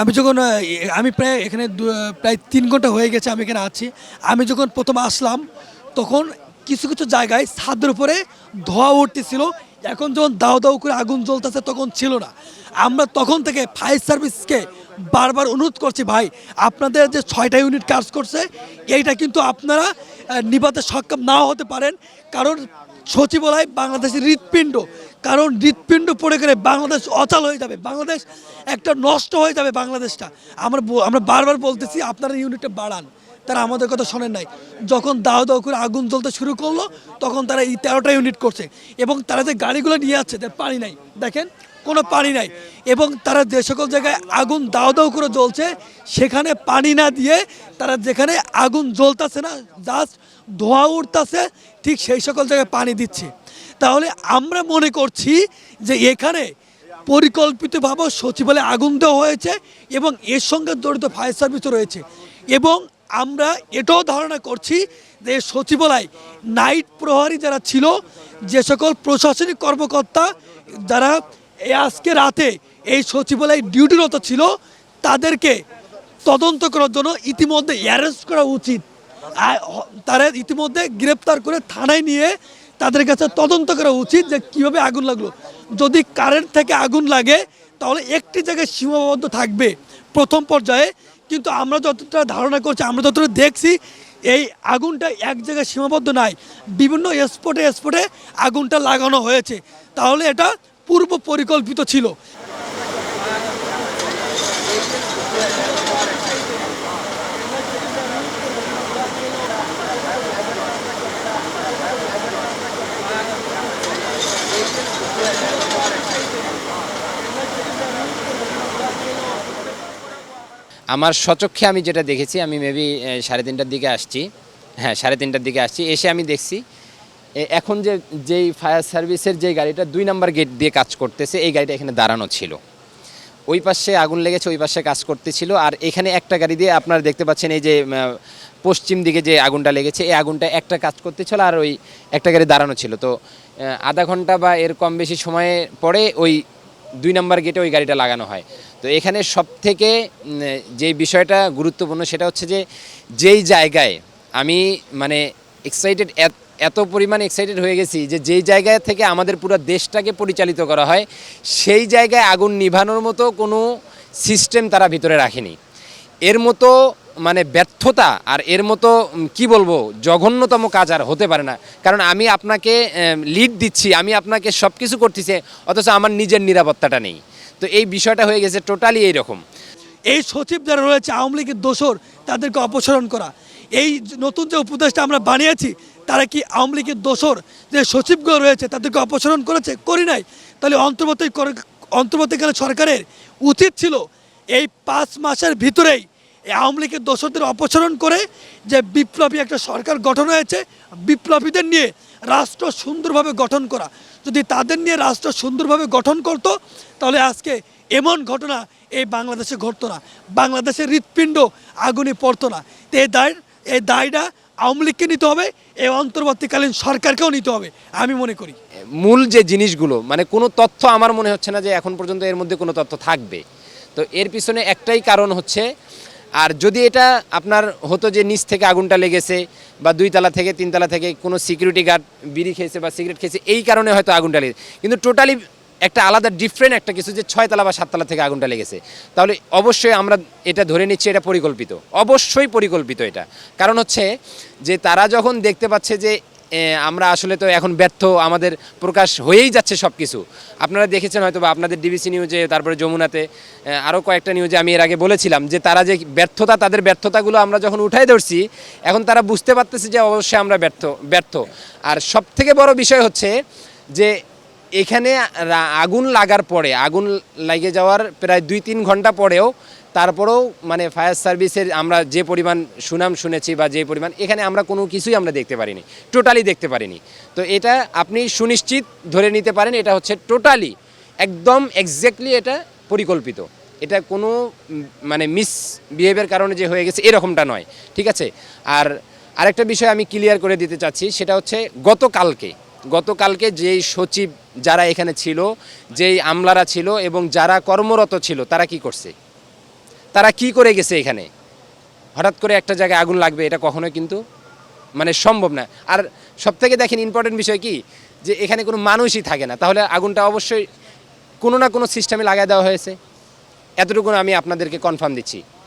আমি যখন আমি প্রায় এখানে প্রায় তিন ঘণ্টা হয়ে গেছে আমি এখানে আছি। আমি যখন প্রথম আসলাম, তখন কিছু কিছু জায়গায় ছাদের উপরে ধোয়া উঠতেছিল। এখন যখন দাও দাও করে আগুন জ্বলতেছে, তখন ছিল না। আমরা তখন থেকে ফায়ার সার্ভিসকে বারবার অনুরোধ করছি, ভাই, আপনাদের যে ছয়টা ইউনিট কাজ করছে, এইটা কিন্তু আপনারা নিভাতে সক্ষম নাও হতে পারেন। কারণ সচিবালয় বাংলাদেশের হৃৎপিণ্ড। কারণ হৃৎপিণ্ড পড়ে গেলে বাংলাদেশ অচল হয়ে যাবে। বাংলাদেশ একটা নষ্ট হয়ে যাবে বাংলাদেশটা। আমরা আমরা বারবার বলতেছি, আপনারা ইউনিটটা বাড়ান। তারা আমাদের কথা শোনেন নাই। যখন দাও দাও করে আগুন জ্বলতে শুরু করল, তখন তারা এই তেরোটা ইউনিট করছে। এবং তারা যে গাড়িগুলো নিয়ে যাচ্ছে তার পানি নাই। দেখেন, কোনো পানি নাই। এবং তারা যে সকল জায়গায় আগুন দাও দাও করে জ্বলছে, সেখানে পানি না দিয়ে তারা যেখানে আগুন জ্বলতেছে না জাস্ট ধোঁয়া উঠতেছে, ঠিক সেই সকল জায়গায় পানি দিচ্ছে। তাহলে আমরা মনে করছি যে এখানে পরিকল্পিতভাবে সচিবালয়ে আগুন দেওয়া হয়েছে এবং এর সঙ্গে জড়িত ফায়ার সার্ভিসও রয়েছে। এবং আমরা এটাও ধারণা করছি যে সচিবালয় নাইট প্রহরী যারা ছিল, যে সকল প্রশাসনিক কর্মকর্তা যারা আজকে রাতে এই সচিবালয় ডিউটিরত ছিল, তাদেরকে তদন্ত করার জন্য ইতিমধ্যে অ্যারেস্ট করা উচিত। তারা ইতিমধ্যে গ্রেপ্তার করে থানায় নিয়ে তাদের কাছে তদন্ত করা উচিত যে কীভাবে আগুন লাগল। যদি কারেন্ট থেকে আগুন লাগে, তাহলে একটি জায়গায় সীমাবদ্ধ থাকবে প্রথম পর্যায়ে। কিন্তু আমরা যতটা ধারণা করছি, আমরা যতটা দেখছি, এই আগুনটা এক জায়গায় সীমাবদ্ধ নাই। বিভিন্ন স্পটে স্পটে আগুনটা লাগানো হয়েছে। তাহলে এটা পূর্ব পরিকল্পিত ছিল। আমার সচক্ষে আমি যেটা দেখেছি, আমি মেবি সাড়ে তিনটার দিকে আসছি। হ্যাঁ সাড়ে তিনটার দিকে আসছি। এসে আমি দেখছি এখন যে, যেই ফায়ার সার্ভিসের যে গাড়িটা দুই নাম্বার গেট দিয়ে কাজ করতেছে, এই গাড়িটা এখানে দাঁড়ানো ছিল। ওই পাশে আগুন লেগেছে, ওই পাশে কাজ করতেছিল। আর এখানে একটা গাড়ি দিয়ে আপনারা দেখতে পাচ্ছেন, এই যে পশ্চিম দিকে যে আগুনটা লেগেছে, এই আগুনটা একটা কাজ করতেছিল আর ওই একটা গাড়ি দাঁড়ানো ছিল। তো আধা ঘণ্টা বা এর কম বেশি সময়ে পরে ওই দুই নাম্বার গেটে ওই গাড়িটা লাগানো হয়। তো এখানে সব থেকে যে বিষয়টা গুরুত্বপূর্ণ সেটা হচ্ছে যে, যেই জায়গায় আমি মানে এক্সাইটেড এত পরিমাণ এক্সাইটেড হয়ে গেছি যে যেই জায়গায় থেকে আমাদের পুরো দেশটাকে পরিচালিত করা হয়, সেই জায়গায় আগুন নিভানোর মতো কোনো সিস্টেম তারা ভিতরে রাখেনি। এর মতো মানে ব্যর্থতা আর এর মতো কি বলব, জঘন্যতম কাজ আর হতে পারে না। কারণ আমি আপনাকে লিড দিচ্ছি, আমি আপনাকে সব কিছু করতেছি, অথচ আমার নিজের নিরাপত্তাটা নেই। তো এই বিষয়টা হয়ে গেছে টোটালি এইরকম। এই সচিব যারা রয়েছে, আওয়ামী লীগের দোসর তাদেরকে অপসারণ করা। এই নতুন যে উপদেশটা আমরা বানিয়েছি, তারা কি আওয়ামী লীগের দোসর যে সচিবগুলো রয়েছে, তাদেরকে অপসারণ করেছে? করি নাই। তাহলে অন্তর্বর্তী অন্তর্বর্তীকালে সরকারের উচিত ছিল, এই পাঁচ মাসের ভিতরেই আওয়ামী লীগের দোষদের অপসারণ করে যে বিপ্লবী একটা সরকার গঠন হয়েছে, বিপ্লবীদের নিয়ে রাষ্ট্র সুন্দরভাবে গঠন করা। যদি তাদের নিয়ে রাষ্ট্র সুন্দরভাবে গঠন করতো, তাহলে আজকে এমন ঘটনা এই বাংলাদেশে ঘটতো না। বাংলাদেশের হৃৎপিণ্ড আগুনে পড়তো না। তো এই দায় এই দায়টা আওয়ামী লীগকে নিতে হবে এই অন্তর্বর্তীকালীন সরকারকেও নিতে হবে, আমি মনে করি। মূল যে জিনিসগুলো মানে কোনো তথ্য আমার মনে হচ্ছে না যে এখন পর্যন্ত এর মধ্যে কোনো তথ্য থাকবে। তো এর পিছনে একটাই কারণ হচ্ছে আর যদি এটা আপনার হতো যে নিচ থেকে আগুনটা লেগেছে বা দুই তালা থেকে তিন তালা থেকে কোনো সিকিউরিটি গার্ড বিড়ি খেয়েছে বা সিগারেট খেয়েছে, এই কারণে হয়তো আগুনটা লেগেছে। কিন্তু টোটালি একটা আলাদা ডিফারেন্ট একটা কিছু যে ছয়তলা বা সাততলা থেকে আগুনটা লেগেছে। তাহলে অবশ্যই আমরা এটা ধরে নিচ্ছি, এটা পরিকল্পিত। অবশ্যই পরিকল্পিত এটা। কারণ হচ্ছে যে তারা যখন দেখতে পাচ্ছে যে আমরা আসলে তো এখন ব্যর্থ, আমাদের প্রকাশ হয়েই যাচ্ছে সব কিছু আপনারা দেখেছেন হয়তো বা আপনাদের ডিবিসি নিউজে তারপরে যমুনাতে আরও কয়েকটা নিউজে আমি এর আগে বলেছিলাম যে তারা যে ব্যর্থতা, তাদের ব্যর্থতাগুলো আমরা যখন উঠাই ধরছি, এখন তারা বুঝতে পারতেছে যে অবশ্যই আমরা ব্যর্থ ব্যর্থ। আর সব থেকে বড় বিষয় হচ্ছে যে এখানে আগুন লাগার পরে, আগুন লাগে যাওয়ার প্রায় দুই তিন ঘণ্টা পরেও তারপরেও মানে ফায়ার সার্ভিসের আমরা যে পরিমাণ সুনাম শুনেছি বা যে পরিমাণ, এখানে আমরা কোনো কিছুই আমরা দেখতে পারিনি টোটালি দেখতে পারিনি। তো এটা আপনি সুনিশ্চিত ধরে নিতে পারেন, এটা হচ্ছে টোটালি একদম এক্স্যাক্টলি এটা পরিকল্পিত। এটা কোনো মানে মিস বিহেভিয়ার কারণে যে হয়ে গেছে, এরকমটা নয়, ঠিক আছে? আর আরেকটা বিষয় আমি ক্লিয়ার করে দিতে চাচ্ছি, সেটা হচ্ছে গতকালকে গতকালকে যেই সচিব যারা এখানে ছিল, যেই আমলারা ছিল এবং যারা কর্মরত ছিল, তারা কি করছে? তারা কি করে গেছে এখানে? হঠাৎ করে একটা জায়গায় আগুন লাগবে, এটা কখনোই কিন্তু মানে সম্ভব না। আর সব থেকে দেখেন ইম্পর্টেন্ট বিষয় কি? যে এখানে কোনো মানুষই থাকে না। তাহলে আগুনটা অবশ্যই কোনো না কোনো সিস্টেমে লাগাই দেওয়া হয়েছে। এতটুকু আমি আপনাদেরকে কনফার্ম দিচ্ছি।